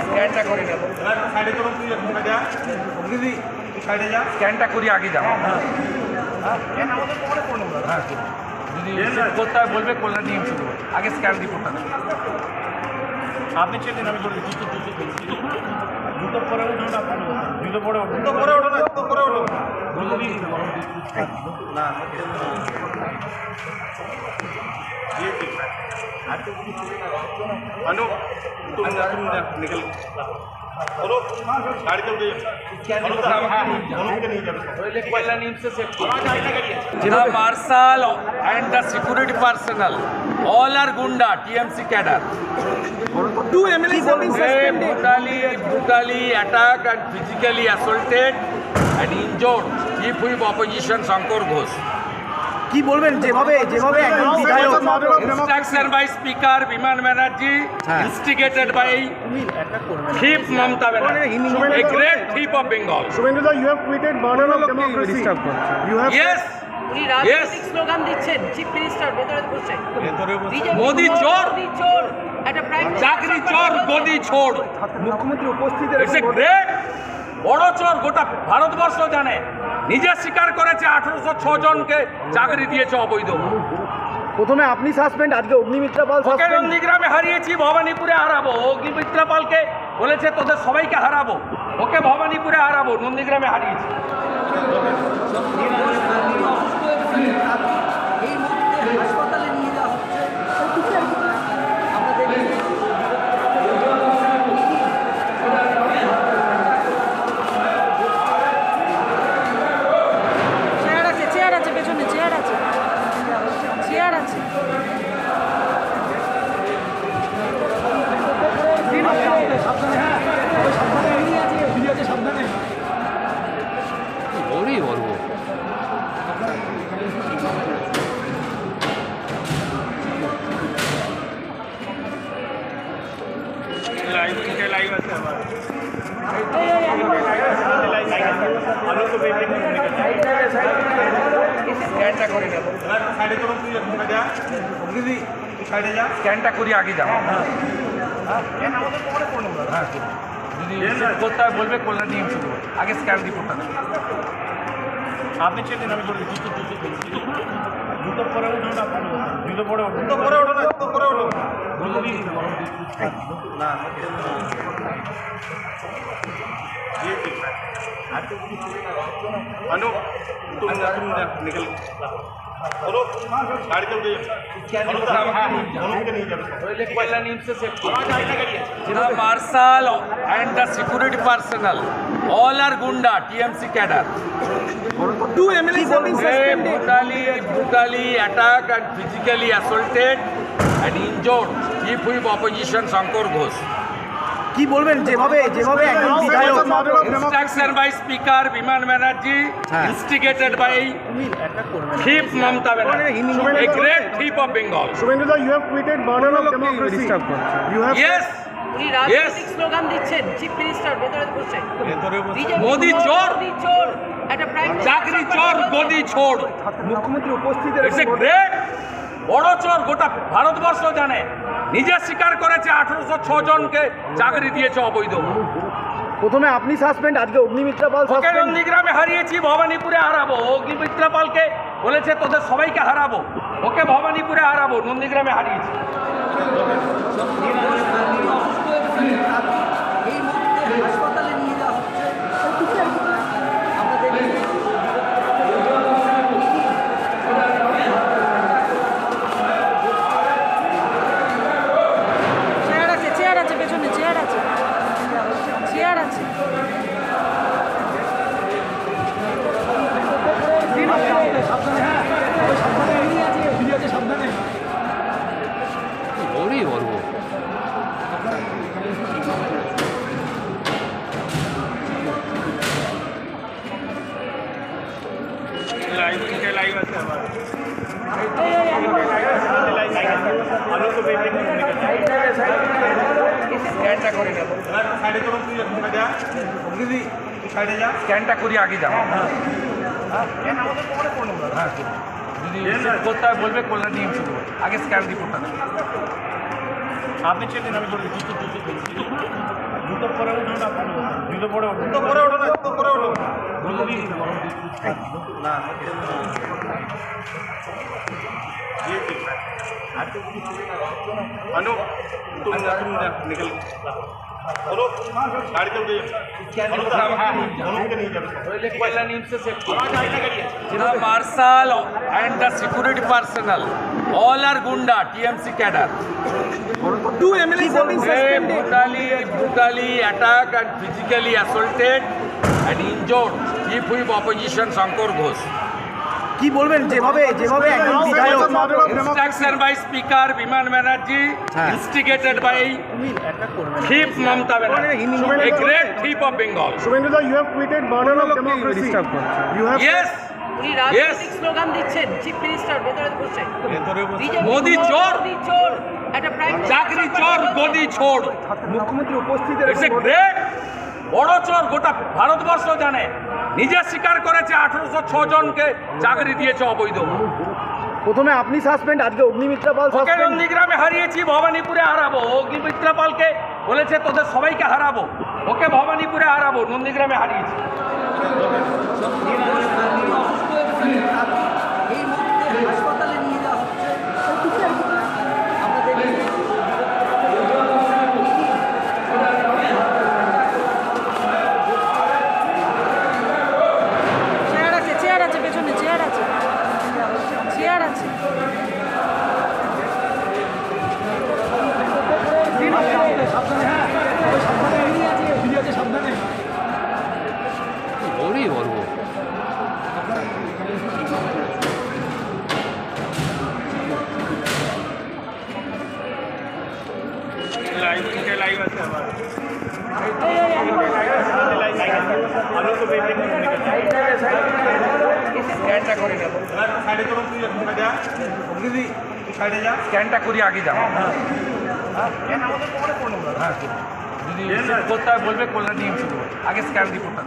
স্ক্যানটা করে নেব। সাইডে চলুন তুই দিদি সাইডে যা। স্ক্যানটা করি আগে যাও। কেন আমাদের পরে ফোন নম্বর হ্যাঁ। যদি করতে হয় বলবে কল্যাণ নিয়ে শুরু আগে স্ক্যান রিপোর্টটা আপনি চেক আমি করে জুতো জুতো জুতো পরে উঠুন আপনি জুতো পরে উঠুন জুতো পরে উঠুন জুতো পরে উঠুন না ये ठीक है अनु तुम तुम जा निकल बोलो गाड़ी चल गई अनु अनु के नहीं जाते কল্যাণ ইমসে safe The marshal and the security personnel, all are gunda, TMC cadre. Two MLAs have been suspended. brutally, brutally attacked and physically assaulted and injured Chief Whip Opposition Shankar Ghosh. কি বলবেন যেভাবে যেভাবে একজন বিধায়ক Instruction by Speaker Biman Banerjee, হ্যাঁ। instigated by thief Mamata Banerjee, a great thief of Bengal. Shubhendra, you have tweeted burden of democracy. উনি রাজনৈতিক slogan দিচ্ছেন চিফ মিনিস্টার ভেতরে বসে। মোদি চোর। চোর। একটা প্রাইম চাকরি চোর গদি ছোড় মুখ্যমন্ত্রী উপস্থিত ইটস এ গ্রেট বড় চোর গোটা ভারতবর্ষ জানে। নিজে স্বীকার করেছে আঠারোশো ছ জনকে চাকরি দিয়েছে অবৈধ। প্রথমে আপনি সাসপেন্ড আজকে অগ্নিমিত্রা পাল ওকে নন্দীগ্রামে হারিয়েছি ভবানীপুরে হারাবো। অগ্নিমিত্রা পালকে বলেছে তোদের সবাইকে হারাবো। ওকে ভবানীপুরে হারাবো নন্দীগ্রামে হারিয়েছি। Gracias. দিদি সাইডে যা স্ক্যানটা করে আগে যাও হ্যাঁ যদি করতে হয় বলবে করলে নিয়ে শুরু আগে স্ক্যান রিপোর্টটা দেবে আপনি চেয়ে দিন আমি করে দিচ্ছি দুটো পরে উঠো না জুতো পরে উঠো দুটো পরে ওঠো না দুটো পরে ওঠো না। अनु तुम तुम निकल। अनु गाड़ी चल दे अनु तो अनु के नहीं जाते पहला नीम से सेफ़ हाँ जाने के लिए जिला marshal and the security personnel all are goonda TMC cadre two MLAs have been suspended brutally attack and physically assaulted and injured chief of opposition Shankar Ghosh কি বলবেন? যেভাবে যেভাবে একজন বিধায়ক instruction by speaker Biman Banerjee instigated by chief Mamata Banerjee great chief of Bengal Suvendu da you have quitted burden of democracy you have yes চাকরি চোর গদি ছোড় মুখ্যমন্ত্রী উপস্থিত বড় চোর গোটা ভারতবর্ষ জানে। নিজে স্বীকার করেছে আঠারোশো ছ জনকে চাকরি দিয়েছে অবৈধ। প্রথমে আপনি সাসপেন্ড আজকে অগ্নিমিত্রা পাল নন্দীগ্রামে হারিয়েছি ভবানীপুরে হারাবো। অগ্নিমিত্রা পালকে বলেছে তোদের সবাইকে হারাবো। ওকে ভবানীপুরে হারাবো নন্দীগ্রামে হারিয়েছি। স্ক্যানটা করি আগে যাও। পরে নম্বর হ্যাঁ যদি করতে হয় বলবে কল্যাণ নিয়ে শুরু। আগে স্ক্যান রিপোর্টটা আপনি চেপে আমি করে জুতো জুতো জুতো পরে উঠুন আপনি জুতো পরে জুতো পরে দিন না अनु तुम and the security personnel all are goonda TMC cadre two MLA suspended attack and physically assaulted and injured chief of opposition Shankar Ghosh কি বলবেন? যেভাবে যেভাবে একজন বিধায়ক instruction by speaker Biman Banerjee instigated by chief Mamata Banerjee a great chief of Bengal Suvendu you have quitted border of democracy you have yes উনি রাজনৈতিক slogan দিচ্ছেন chief minister ভেতরে বসে। ভেতরে বসে। মোদি চোর। চোর। একটা প্রাইম চাকরি চোর গদি ছোড় মুখ্যমন্ত্রী উপস্থিত রয়েছে এ গ্রেট বড় চোর গোটা ভারতবর্ষ জানে। নিজে স্বীকার করেছে আঠারোশো ছ জনকে চাকরি দিয়েছে অবৈধ। প্রথমে আপনি সাসপেন্ড আজকে অগ্নিমিত্রা পাল ওকে নন্দীগ্রামে হারিয়েছি ভবানীপুরে হারাবো। অগ্নিমিত্রা পালকে বলেছে তোদের সবাইকে হারাবো। ওকে ভবানীপুরে হারাবো নন্দীগ্রামে হারিয়েছি। স্ক্যানটা করে নেব। সাইডে করুন তুই দিদি সাইডে যা। স্ক্যানটা করি আগে যাব। হ্যাঁ। হ্যাঁ যদি করতে হয় বলবে কল্যাণ নিয়ে আগে স্ক্যান রিপোর্টটা